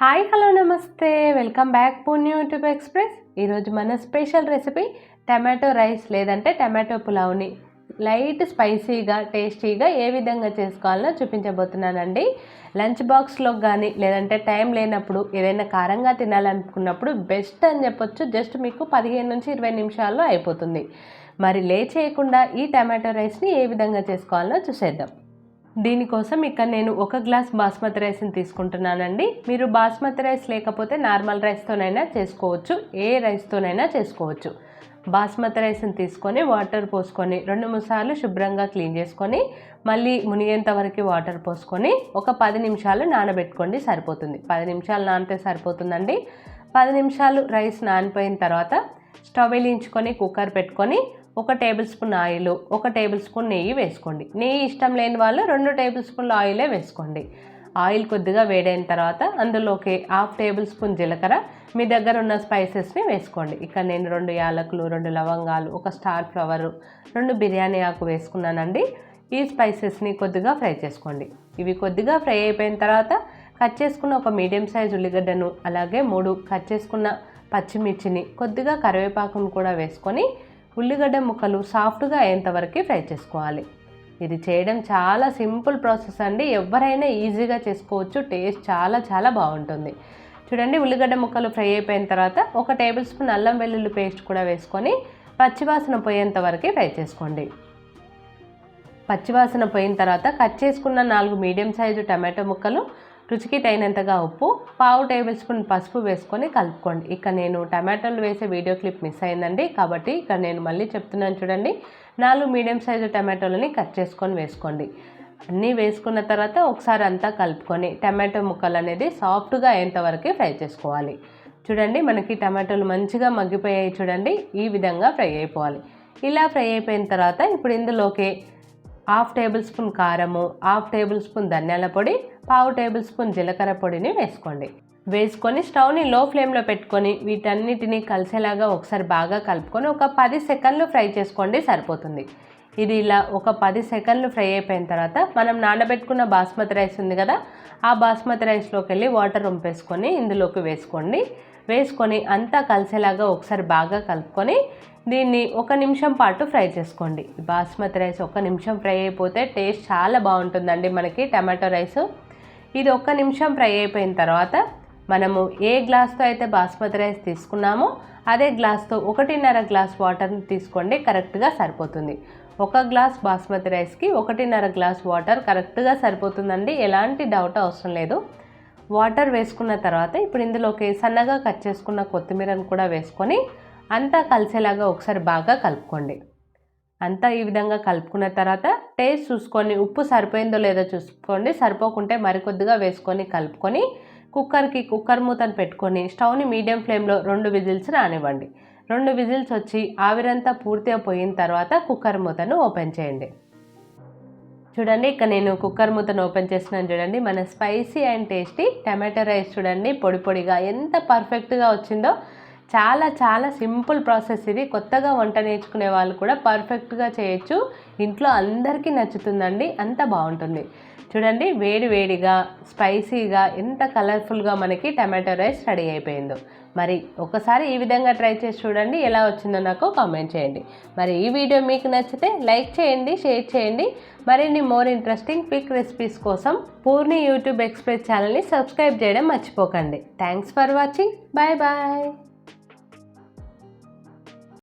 Hi hello నమస్తే. Welcome back Poorni YouTube express. ఈరోజు మన స్పెషల్ రెసిపీ టమాటో రైస్ లేదంటే టమాటో పులావ్ని. లైట్ స్పైసీగా టేస్టీగా ఏ విధంగా చేసుకోవాలో చూపించబోతున్నానండి. లంచ్ బాక్స్లో కానీ లేదంటే టైం లేనప్పుడు ఏదైనా కారంగా తినాలనుకున్నప్పుడు బెస్ట్ అని చెప్పొచ్చు. జస్ట్ మీకు పదిహేను నుంచి ఇరవై నిమిషాల్లో అయిపోతుంది. మరి లే చేయకుండా ఈ టమాటో రైస్ని ఏ విధంగా చేసుకోవాలో చూసేద్దాం. దీనికోసం ఇక్కడ నేను ఒక గ్లాస్ బాస్మతి రైస్ని తీసుకుంటున్నానండి. మీరు బాస్మతి రైస్ లేకపోతే నార్మల్ రైస్తోనైనా చేసుకోవచ్చు ఏ రైస్తోనైనా చేసుకోవచ్చు. బాస్మతి రైస్ని తీసుకొని వాటర్ పోసుకొని రెండు మూడు సార్లు శుభ్రంగా క్లీన్ చేసుకొని మళ్ళీ మునిగేంత వరకు వాటర్ పోసుకొని ఒక పది నిమిషాలు నానబెట్టుకోండి సరిపోతుంది. పది నిమిషాలు నానితే సరిపోతుందండి. పది నిమిషాలు రైస్ నానిపోయిన తర్వాత స్టవ్ వెలించుకొని కుక్కర్ పెట్టుకొని ఒక టేబుల్ స్పూన్ ఆయిల్ ఒక టేబుల్ స్పూన్ నెయ్యి వేసుకోండి. నెయ్యి ఇష్టం లేని వాళ్ళు రెండు టేబుల్ స్పూన్ల ఆయిలే వేసుకోండి. ఆయిల్ కొద్దిగా వేడైన తర్వాత అందులోకి హాఫ్ టేబుల్ స్పూన్ జీలకర్ర మీ దగ్గర ఉన్న స్పైసెస్ని వేసుకోండి. ఇక్కడ నేను రెండు యాలకులు రెండు లవంగాలు ఒక స్టార్ ఫ్లవర్ రెండు బిర్యానీ ఆకు వేసుకున్నానండి. ఈ స్పైసెస్ని కొద్దిగా ఫ్రై చేసుకోండి. ఇవి కొద్దిగా ఫ్రై అయిపోయిన తర్వాత కట్ చేసుకున్న ఒక మీడియం సైజ్ ఉల్లిగడ్డను అలాగే మూడు కట్ చేసుకున్న పచ్చిమిర్చిని కొద్దిగా కరివేపాకును కూడా వేసుకొని ఉల్లిగడ్డ ముక్కలు సాఫ్ట్గా అయ్యేంతవరకు ఫ్రై చేసుకోవాలి. ఇది చేయడం చాలా సింపుల్ ప్రాసెస్ అండి. ఎవరైనా ఈజీగా చేసుకోవచ్చు. టేస్ట్ చాలా చాలా బాగుంటుంది. చూడండి ఉల్లిగడ్డ ముక్కలు ఫ్రై అయిపోయిన తర్వాత ఒక టేబుల్ స్పూన్ అల్లం వెల్లుల్లి పేస్ట్ కూడా వేసుకొని పచ్చివాసన పోయేంత వరకు ఫ్రై చేసుకోండి. పచ్చివాసన పోయిన తర్వాత కట్ చేసుకున్న నాలుగు మీడియం సైజు టమాటో ముక్కలు రుచికి తగినంతగా ఉప్పు పావు టేబుల్ స్పూన్ పసుపు వేసుకొని కలుపుకోండి. ఇక్కడ నేను టమాటోలు వేసే వీడియో క్లిప్ మిస్ అయిందండి. కాబట్టి ఇక్కడ నేను మళ్ళీ చెప్తున్నాను చూడండి. నాలుగు మీడియం సైజు టమాటోలని కట్ చేసుకొని వేసుకోండి. అన్నీ వేసుకున్న తర్వాత ఒకసారి అంతా కలుపుకొని టమాటో ముక్కలు అనేది సాఫ్ట్గా అయ్యేంతవరకు ఫ్రై చేసుకోవాలి. చూడండి మనకి టమాటోలు మంచిగా మగ్గిపోయాయి చూడండి. ఈ విధంగా ఫ్రై అయిపోవాలి. ఇలా ఫ్రై అయిపోయిన తర్వాత ఇప్పుడు ఇందులోకి హాఫ్ టేబుల్ స్పూన్ కారము హాఫ్ టేబుల్ స్పూన్ ధనియాల పొడి పావు టేబుల్ స్పూన్ జీలకర్ర పొడిని వేసుకోండి. వేసుకొని స్టవ్ని లో ఫ్లేమ్లో పెట్టుకొని వీటన్నిటిని కలిసేలాగా ఒకసారి బాగా కలుపుకొని ఒక పది సెకండ్లు ఫ్రై చేసుకోండి సరిపోతుంది. ఇది ఇలా ఒక పది సెకండ్లు ఫ్రై అయిపోయిన తర్వాత మనం నానబెట్టుకున్న బాస్మతి రైస్ ఉంది కదా ఆ బాస్మతి రైస్లోకి వెళ్ళి వాటర్ ఉంపేసుకొని ఇందులోకి వేసుకోండి. వేసుకొని అంతా కలిసేలాగా ఒకసారి బాగా కలుపుకొని దీన్ని ఒక నిమిషం పాటు ఫ్రై చేసుకోండి. బాస్మతి రైస్ ఒక నిమిషం ఫ్రై అయిపోతే టేస్ట్ చాలా బాగుంటుందండి మనకి టమాటో రైస్. ఇది ఒక్క నిమిషం ఫ్రై అయిపోయిన తర్వాత మనము ఏ గ్లాస్తో అయితే బాస్మతి రైస్ తీసుకున్నామో అదే గ్లాస్తో ఒకటిన్నర గ్లాస్ వాటర్ని తీసుకోండి కరెక్ట్గా సరిపోతుంది. ఒక గ్లాస్ బాస్మతి రైస్కి ఒకటిన్నర గ్లాస్ వాటర్ కరెక్ట్గా సరిపోతుందండి ఎలాంటి డౌట్ అవసరం లేదు. వాటర్ వేసుకున్న తర్వాత ఇప్పుడు ఇందులోకి సన్నగా కట్ చేసుకున్న కొత్తిమీరను కూడా వేసుకొని అంతా కలిసేలాగా ఒకసారి బాగా కలుపుకోండి. అంతా ఈ విధంగా కలుపుకున్న తర్వాత టేస్ట్ చూసుకొని ఉప్పు సరిపోయిందో లేదో చూసుకోండి. సరిపోకుంటే మరికొద్దిగా వేసుకొని కలుపుకొని కుక్కర్కి కుక్కర్ మూతను పెట్టుకొని స్టవ్ని మీడియం ఫ్లేమ్లో రెండు విజిల్స్ రానివ్వండి. రెండు విజిల్స్ వచ్చి ఆవిరంతా పూర్తిగా పోయిన తర్వాత కుక్కర్ మూతను ఓపెన్ చేయండి. చూడండి ఇక్కడ నేను కుక్కర్ మూతను ఓపెన్ చేస్తున్నాను చూడండి. మన spicy and tasty tomato rice చూడండి పొడి పొడిగా ఎంత పర్ఫెక్ట్గా వచ్చిందో చాలా చాలా సింపుల్ ప్రాసెస్ ఇది. కొత్తగా వంట నేర్చుకునే వాళ్ళు కూడా పర్ఫెక్ట్గా చేయొచ్చు. ఇంట్లో అందరికీ నచ్చుతుందండి. అంత బాగుంటుంది. చూడండి వేడి వేడిగా స్పైసీగా ఎంత కలర్ఫుల్గా మనకి టమాటో రైస్ రెడీ అయిపోయిందో. మరి ఒకసారి ఈ విధంగా ట్రై చేసి చూడండి ఎలా వచ్చిందో నాకు కామెంట్ చేయండి. మరి ఈ వీడియో మీకు నచ్చితే లైక్ చేయండి షేర్ చేయండి. మరిన్ని మోర్ ఇంట్రెస్టింగ్ క్విక్ రెసిపీస్ కోసం పూర్ణి యూట్యూబ్ ఎక్స్ప్రెస్ ఛానల్ని సబ్స్క్రైబ్ చేయడం మర్చిపోకండి. Thanks for watching. Bye bye.